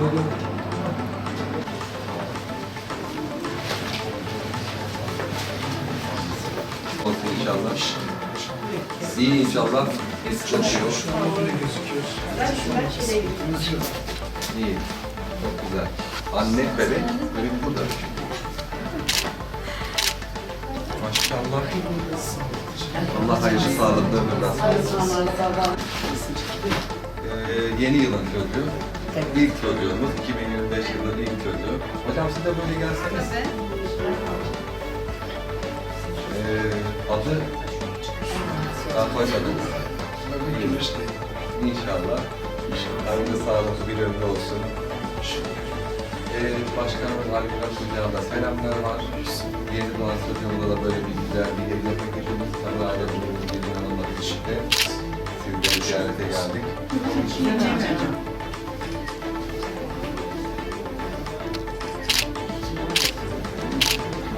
Olsun inşallah. İyi inşallah. Sıkıntı yok. İyi. Çok güzel. Anne, bebek, bebek burada. Maşallah. Allah hayırlı sağlıklı ömür nasip etsin. Ee, yeni yılın çocuğu. İlk çocuğumuz, 2025 yılının ilk çocuğu. Hocam siz de böyle gelseniz. Ee, adı daha koymadınız. İnşallah. Hayırlı sağlıklı bir ömür olsun. Ee, Başkanımız Ali Murat Hoca'da selamlar var. Yeni doğan çocuğumda da böyle bir güzel bir hediye paketimiz. Tabii ailemizin bir yanında birlikte sizleri ziyarete geldik.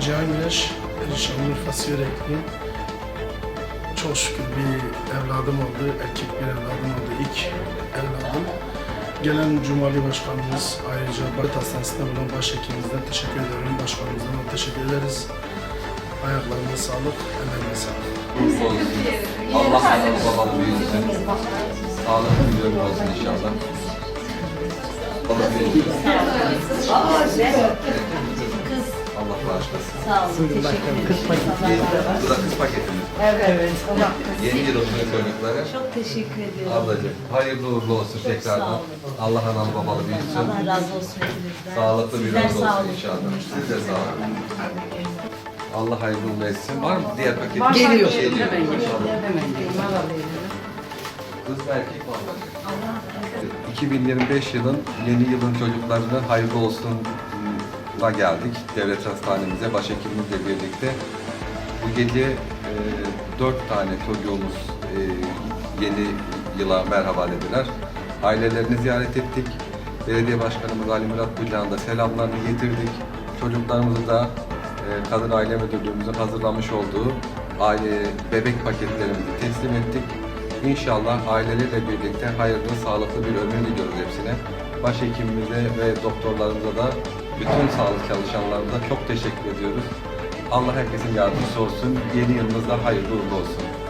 Cihan Güneş, Şanlıurfa Siverekli. Çok şükür bir evladım oldu, erkek bir evladım oldu, ilk evladım. Gelen Cumali Başkanımız, ayrıca Barut Hastanesi'nde bulunan başhekimimizden teşekkür ederim, başkanımızdan da teşekkür ederiz. Ayaklarına sağlık, ellerine sağlık. Allah analı babalı büyütsün. Sağlıklı bir ömür olsun inşallah. Allah büyütsün. Allah bağışlasın. Sağ olun. Teşekkür ederim. Bu da kız paketimiz. Evet. Yeni yılımızın çocukları. Çok teşekkür ediyorum. Ablacığım hayırlı uğurlu olsun Çok tekrardan. Allah analı babalı büyütsün. Allah razı olsun hepinizden. Sağlıklı bir sağ olsun inşallah. Siz de sağ olun. Allah hayırlı uğurlu etsin. Var mı diğer paket? Geliyor. Geliyor. Hemen geliyor. Hemen geliyor. Kız erkek var mı? 2025 yılın yeni yılın çocuklarına hayırlı olsun da geldik. Devlet hastanemize başhekimimizle birlikte. Bu gece e, dört tane çocuğumuz e, yeni yıla merhaba dediler. Ailelerini ziyaret ettik. Belediye Başkanımız Ali Murat Gülcan'a da selamlarını getirdik. Çocuklarımızı da e, Kadın Aile Müdürlüğümüzün hazırlamış olduğu aile bebek paketlerimizi teslim ettik. İnşallah aileleriyle birlikte hayırlı, sağlıklı bir ömür diliyoruz hepsine. Başhekimimize ve doktorlarımıza da bütün sağlık çalışanlarımıza çok teşekkür ediyoruz. Allah herkesin yardımcısı olsun. Yeni yılınızda hayırlı uğurlu olsun.